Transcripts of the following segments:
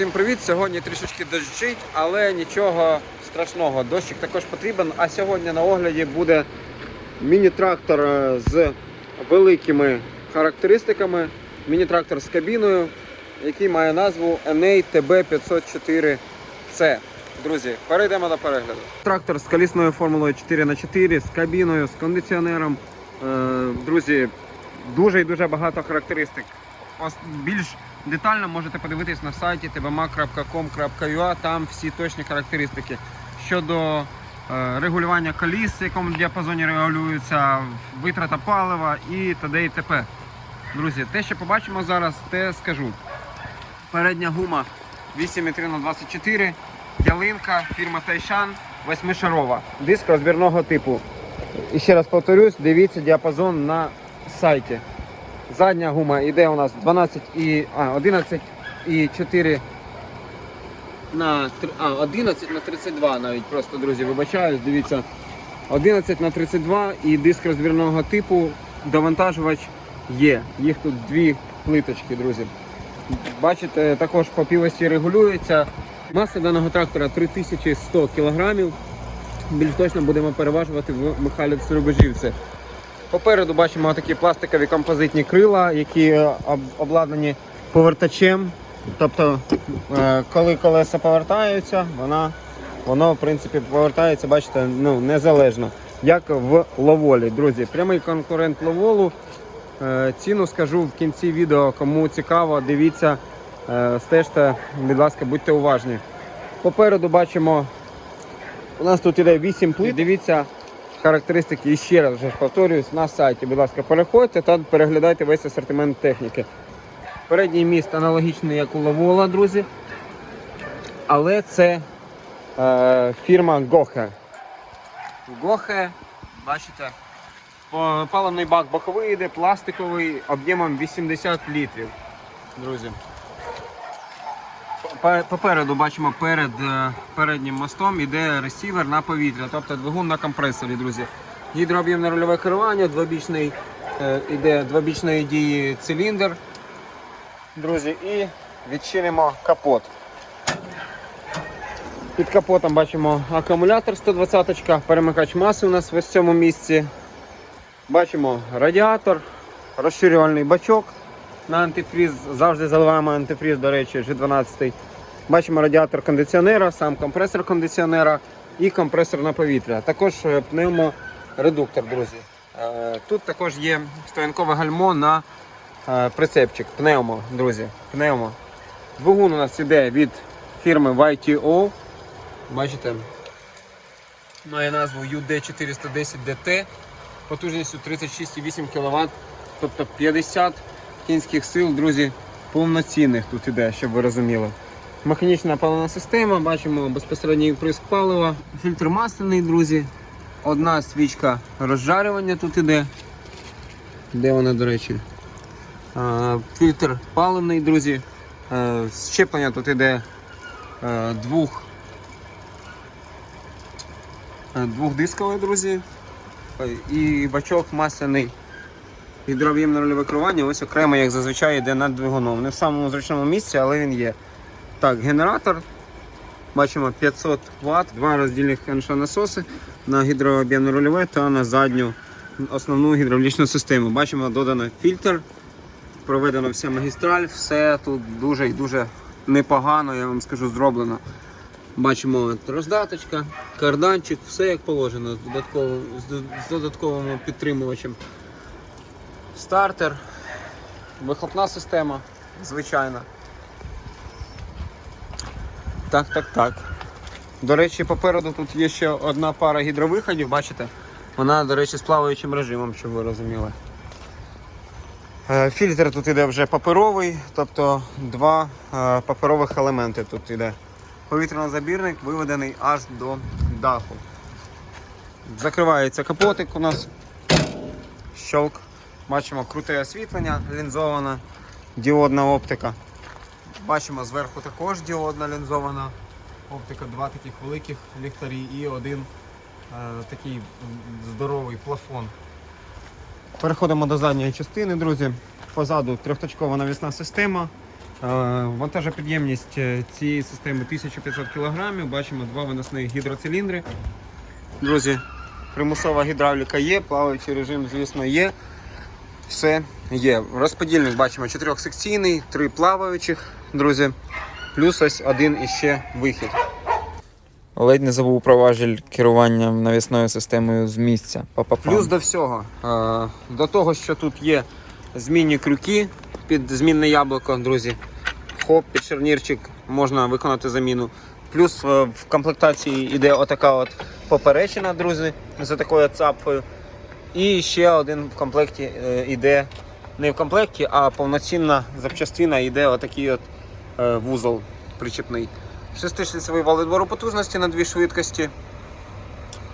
Всім привіт! Сьогодні трішечки дощить, але нічого страшного. Дощик також потрібен. А сьогодні на огляді буде міні-трактор е, з великими характеристиками. Міні-трактор з кабіною, який має назву NA TB504C. Друзі, перейдемо до перегляду. Трактор з колісною формулою 4х4, з кабіною, з кондиціонером. Е, Друзі, дуже і дуже багато характеристик. Більш детально можете подивитись на сайті tbmac.com.ua, там всі точні характеристики щодо е, регулювання коліс, в якому діапазоні регулюється, витрата палива і т.д. і т.п. Друзі, те, що побачимо зараз, те скажу. Передня гума 8,3 на 24 ялинка, фірма Тайшан, восьмишарова. Диск розбірного типу. І ще раз повторюсь, дивіться діапазон на сайті. Задня гума йде у нас 12 і, а, 11 і 4 на а, 11 на 32 навіть просто, друзі, вибачаюсь, дивіться. 11 на 32 і диск розбірного типу, довантажувач є. Їх тут дві плиточки, друзі. Бачите, також по півості регулюється. Маса даного трактора 3100 кг. Більш точно будемо переважувати в Михайлівці Рубежівці. Попереду бачимо такі пластикові композитні крила, які е, обладнані повертачем. Тобто, е, коли колеса повертаються, вона, воно в принципі повертається, бачите, ну, незалежно, як в ловолі. Друзі, прямий конкурент ловолу. Е, Ціну скажу в кінці відео, кому цікаво, дивіться, стежте, будь ласка, будьте уважні. Попереду бачимо, у нас тут іде 8 плит. Дивіться характеристики і ще раз вже повторююсь на сайті. Будь ласка, переходьте та переглядайте весь асортимент техніки. Передній міст аналогічний, як у Лавола, друзі. Але це е, фірма Goche. Goche, бачите, паливний бак боковий йде, пластиковий об'ємом 80 літрів. Друзі. Пе- Попереду бачимо перед е, переднім мостом іде ресівер на повітря, тобто двигун на компресорі, друзі. Гідрооб'ємне рульове керування, двобічний, е, іде двобічної дії циліндр. Друзі, і відчинимо капот. Під капотом бачимо акумулятор 120 перемикач маси у нас в цьому місці. Бачимо радіатор, розширювальний бачок на антифріз. Завжди заливаємо антифріз, до речі, G12. Бачимо радіатор кондиціонера, сам компресор кондиціонера і компресор на повітря. Також е, пневморедуктор, друзі. Е, Тут також є стоянкове гальмо на е, прицепчик. Пневмо, друзі. Пневмо. Двигун у нас іде від фірми YTO. Бачите, має назву UD410DT потужністю 36,8 кВт, тобто 50 кінських сил, друзі, повноцінних тут іде, щоб ви розуміли. Механічна паливна система, бачимо безпосередній вприск палива, фільтр масляний, друзі. Одна свічка розжарювання тут іде. Де вона, до речі? Фільтр паливний, друзі. Е, Щеплення тут іде е, двох, е, двохдискове, друзі. І бачок масляний гідрооб'ємне рульове керування, ось окремо, як зазвичай, йде над двигуном. Не в самому зручному місці, але він є. Так, генератор. Бачимо 500 Вт, два роздільних насоси на гідрооб'ємне рульове та на задню основну гідравлічну систему. Бачимо додано фільтр, проведена вся магістраль, все тут дуже і дуже непогано, я вам скажу, зроблено. Бачимо роздаточка, карданчик, все як положено з додатковим, з додатковим підтримувачем. Стартер, вихлопна система, звичайна. Так, так, так. До речі, попереду тут є ще одна пара гідровиходів, бачите? Вона, до речі, з плаваючим режимом, щоб ви розуміли. Е, Фільтр тут іде вже паперовий, тобто два е, паперових елементи тут іде. Повітряно-забірник виведений аж до даху. Закривається капотик у нас. Щолк. Бачимо круте освітлення, лінзована, діодна оптика. Бачимо зверху також діодна лінзована оптика, два таких великих ліхтарі і один е, такий здоровий плафон. Переходимо до задньої частини, друзі. Позаду трьохточкова навісна система. Вантажопідємність е, цієї системи 1500 кг. Бачимо два виносні гідроциліндри. Друзі, примусова гідравліка є, плаваючий режим, звісно, є. Все є. Розподільник бачимо чотирьохсекційний, три плаваючих, друзі. Плюс ось один іще вихід. Ледь не забув про важіль керування навісною системою з місця. Па-па-пам. Плюс до всього, е, до того, що тут є змінні крюки під змінне яблуко, друзі. Хоп, під шарнірчик можна виконати заміну. Плюс е, в комплектації йде отака от поперечина, друзі, за такою цапкою. І ще один в комплекті е, йде не в комплекті, а повноцінна запчастина йде отакий от е, вузол причепний. Шестишліцевий вал відбору потужності на дві швидкості.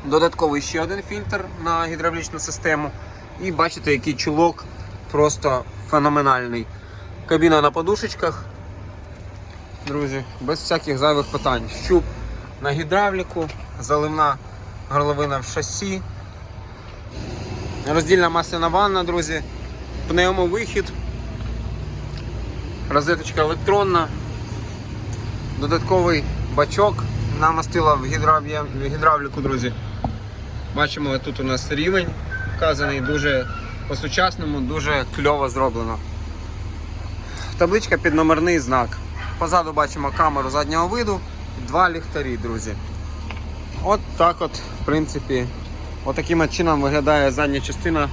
Додатковий ще один фільтр на гідравлічну систему. І бачите, який чулок просто феноменальний. Кабіна на подушечках. Друзі, без всяких зайвих питань. Щуп на гідравліку, заливна горловина в шасі. Роздільна масляна ванна, друзі. Пневмовихід. Розеточка електронна. Додатковий бачок намастила в гідравліку, друзі. Бачимо, тут у нас рівень вказаний дуже по-сучасному, дуже кльово зроблено. Табличка під номерний знак. Позаду бачимо камеру заднього виду, два ліхтарі, друзі. От так от, в принципі, от чином виглядає задня частина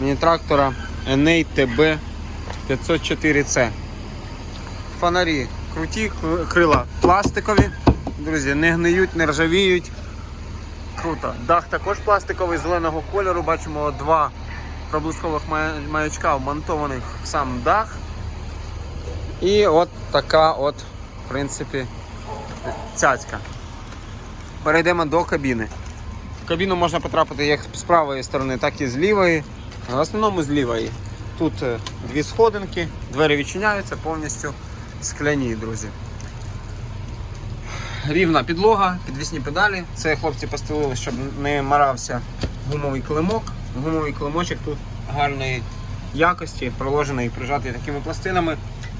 міні-трактора NA TB 504C. Фонарі круті, крила пластикові, друзі, не гниють, не ржавіють. Круто. Дах також пластиковий, зеленого кольору. Бачимо два проблискових маячка вмонтованих в сам дах. І от така от, в принципі, цяцька. Перейдемо до кабіни. В кабіну можна потрапити як з правої сторони, так і з лівої. В основному з лівої. Тут е, дві сходинки, двері відчиняються повністю скляні, друзі. Рівна підлога, підвісні педалі. Це хлопці постелили, щоб не марався гумовий килимок. Гумовий килимочок тут гарної якості, проложений і прижатий такими пластинами.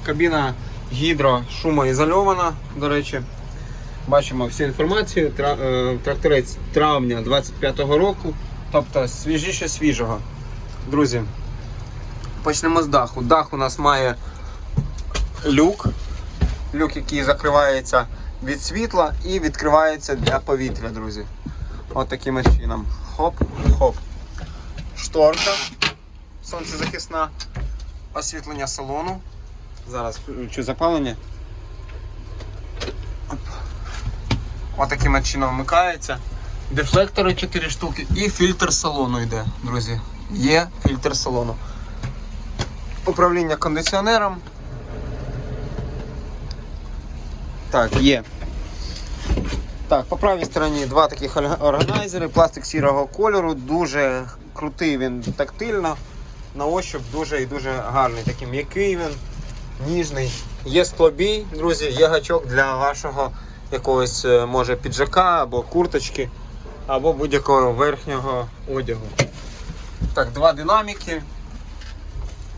Кабіна гідро шумоізольована, до речі. Бачимо всю інформацію. Е, Тракторець травня 25-го року, тобто свіжіше свіжого. Друзі, почнемо з даху. Дах у нас має люк, люк, який закривається від світла і відкривається для повітря, друзі. От таким чином. Хоп, хоп. Шторка сонцезахисна, освітлення салону. Зараз включу запалення. Оп. От таким от чином вмикається. Дефлектори 4 штуки і фільтр салону йде, друзі. Є фільтр салону. Управління кондиціонером. Так, є. Так, по правій стороні два таких органайзери, пластик сірого кольору, дуже крутий він тактильно. На ощуп дуже і дуже гарний. Такий м'який він, ніжний. Є склобій, друзі, є гачок для вашого якогось, е, може, піджака або курточки, або будь-якого верхнього одягу. Так, два динаміки.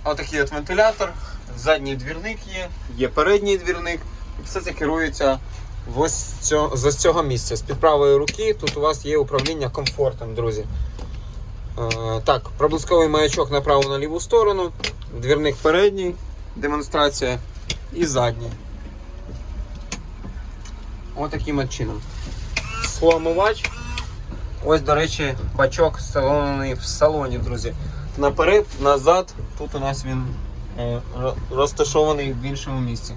Отакий от вентилятор, задній двірник є, є передній двірник. Все це керується ось цього, з цього місця. З під правої руки тут у вас є управління комфортом, друзі. Е, так, проблисковий маячок направо на ліву сторону, двірник передній, демонстрація і задній. Отаким от чином. Схламувач. Ось, до речі, бачок встановлений в салоні, друзі. Наперед, назад, тут у нас він е, розташований в іншому місці.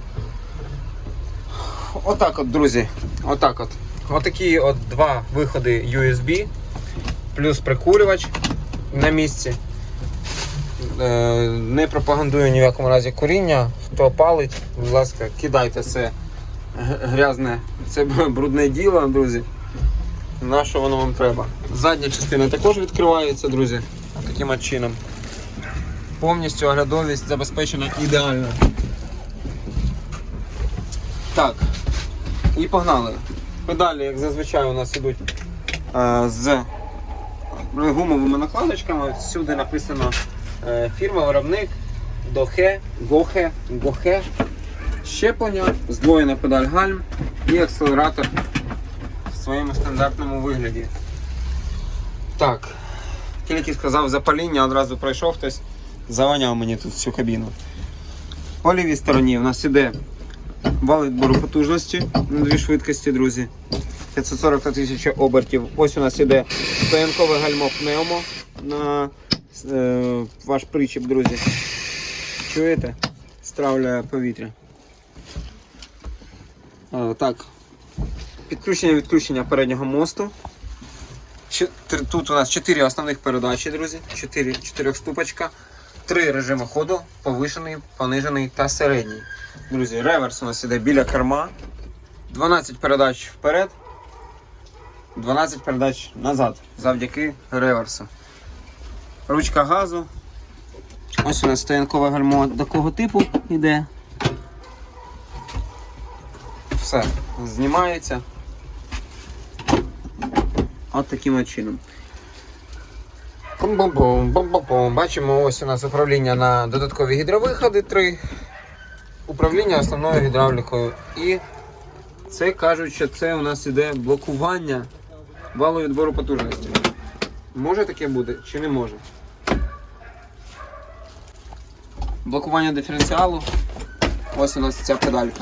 Отак от, друзі. Отак от. Отакі от два виходи USB, плюс прикурювач на місці. Е, Не пропагандую ні в якому разі куріння. Хто палить, будь ласка, кидайте це грязне, це брудне діло, друзі. На що воно вам треба? Задня частина також відкривається, друзі, таким от чином. Повністю оглядовість забезпечена ідеально. Так. І погнали. Педалі, як зазвичай, у нас ідуть е, з гумовими накладочками. Всюди написано е, фірма, виробник, Дохе, Гохе, Гохе. щеплення, здвоєна педаль гальм і акселератор в своєму стандартному вигляді. Так, тільки сказав запаління, одразу пройшов хтось, заваняв мені тут всю кабіну. По лівій стороні у нас іде вал відбору потужності на дві швидкості, друзі. 540 та 1000 обертів. Ось у нас іде стоянкове гальмо пневмо на е, ваш причіп, друзі. Чуєте? Стравляє повітря. Е, так. Підключення відключення переднього мосту. Тут у нас 4 основних передачі, друзі. 4, 4 ступочка. Три режими ходу: повишений, понижений та середній. Друзі, реверс у нас іде біля керма. 12 передач вперед. 12 передач назад завдяки реверсу. Ручка газу. Ось у нас стоянкове гальмо такого типу йде. Все, знімається. От таким чином. Бум-бум-бум, бум-бум-бум. Бачимо, ось у нас управління на додаткові гідровиходи 3. Управління основною гідравлікою. І це кажуть, що це у нас іде блокування валу відбору потужності. Може таке бути чи не може? Блокування диференціалу. Ось у нас ця педалька.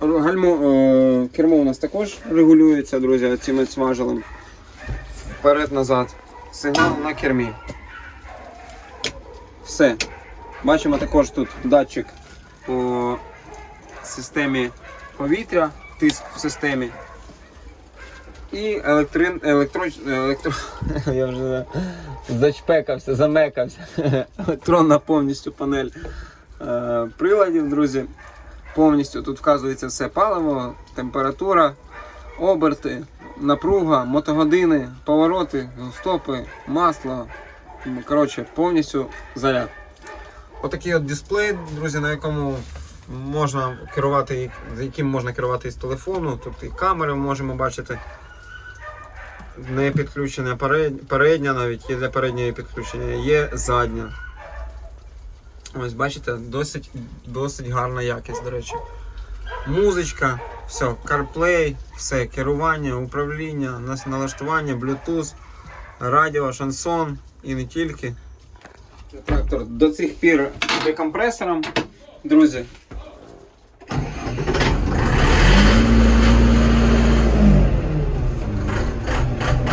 Гальмо, е, кермо у нас також регулюється, друзі, цим смажелем. Вперед-назад. Сигнал на кермі. Все. Бачимо також тут датчик по системі повітря, тиск в системі. І електрин, електро, електро, я вже зачпекався, замекався. Електронна повністю панель е, приладів, друзі. Повністю тут вказується все паливо, температура, оберти, напруга, мотогодини, повороти, стопи, масло. Коротше, повністю заряд. Отакий от дисплей, друзі, на якому можна керувати, з яким можна керувати із телефону. Тут і камери можемо бачити. Не підключена передня, навіть є для передньої підключення, є задня. Ось бачите, досить, досить гарна якість, до речі. Музичка, все, CarPlay, все, керування, управління, налаштування, Bluetooth, радіо, шансон і не тільки. Трактор до цих пір декомпресором, друзі.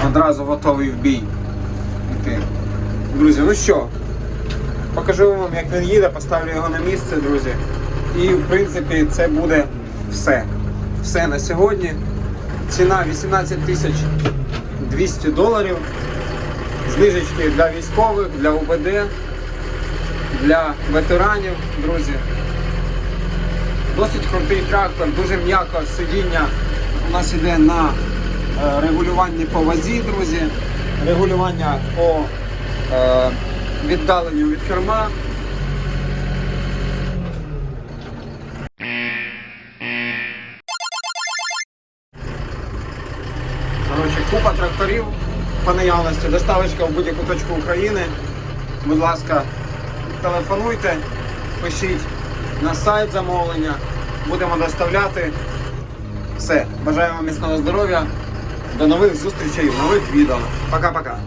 Одразу готовий в бій. Іти. Друзі, ну що? Покажу вам, як він їде, поставлю його на місце, друзі. І в принципі це буде все. Все на сьогодні. Ціна 18 тисяч 200 доларів. Знижечки для військових, для УБД, для ветеранів, друзі. Досить крутий трактор, дуже м'яко сидіння у нас іде на е, регулюванні по вазі, друзі, регулювання по е, віддаленню від керма. Коротше, купа тракторів по наявності, доставочка в будь-яку точку України. Будь ласка, телефонуйте, пишіть на сайт замовлення, будемо доставляти. Все, бажаю вам міцного здоров'я. До нових зустрічей нових відео. Пока-пока.